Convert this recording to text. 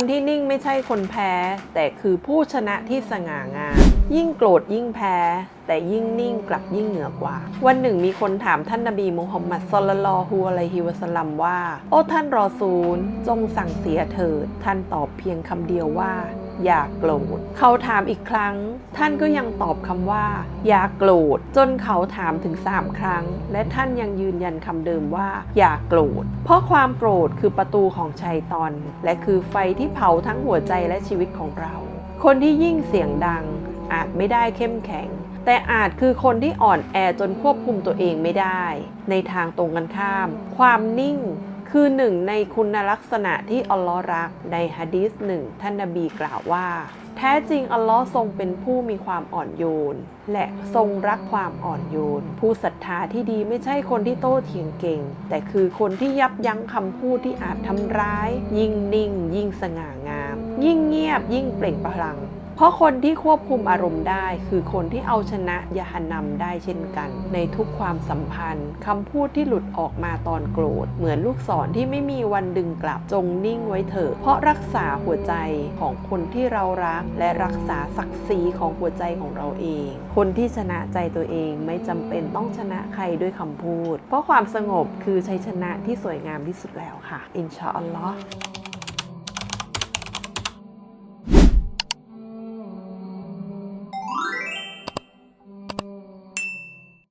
คนที่นิ่งไม่ใช่คนแพ้ แต่คือผู้ชนะที่สง่างาม ยิ่งโกรธยิ่งแพ้ แต่ยิ่งนิ่งกลับยิ่งเหนือกว่า วันหนึ่งมีคนถามท่านนบีมุฮัมมัดศ็อลลัลลอฮุอะลัยฮิวะสัลลัมว่า โอ้ท่านรอซูล จงสั่งเสียเถิด ท่านตอบเพียงคำเดียวว่า อย่าโกรธเขาถามอีกครั้ง ท่านก็ยังตอบคำว่า อย่าโกรธจนเขาถามถึง3ครั้ง และท่านยังยืนยันคำเดิมว่า อย่าโกรธเพราะความโกรธคือประตูของชัยตอน และคือไฟที่เผาทั้งหัวใจและชีวิตของเรา คนที่ยิ่งเสียงดัง อาจไม่ได้เข้มแข็ง แต่อาจคือคนที่อ่อนแอจนควบคุมตัวเองไม่ได้ ในทางตรงกันข้าม ความนิ่งคือหนึ่งในคุณลักษณะที่อัลลอฮ์รักในฮะดีษหนึ่งท่านนบีกล่าวว่า แท้จริงอัลลอฮ์ทรงเป็นผู้มีความอ่อนโยน และทรงรักความอ่อนโยน ผู้ศรัทธาที่ดีไม่ใช่คนที่โต้เถียงเก่ง แต่คือคนที่ยับยั้งคำพูดที่อาจทำร้าย ยิ่งนิ่ง ยิ่งสง่างาม ยิ่งเงียบยิ่งเปล่งพลัง เพราะคนที่ควบคุมอารมณ์ได้ คือคนที่เอาชนะยาหนำได้เช่นกัน ในทุกความสัมพันธ์คำพูดที่หลุดออกมาตอนโกรธ เหมือนลูกศรที่ไม่มีวันดึงกลับจงนิ่งไว้เถอะเพราะรักษาหัวใจของคนที่เรารัก และรักษาศักดิ์ศรีของหัวใจของเราเอง คนที่ชนะใจตัวเองไม่จำเป็นต้องชนะใครด้วยคำพูด เพราะความสงบคือชัยชนะที่สวยงามที่สุดแล้วค่ะอินชาอัลลอฮ์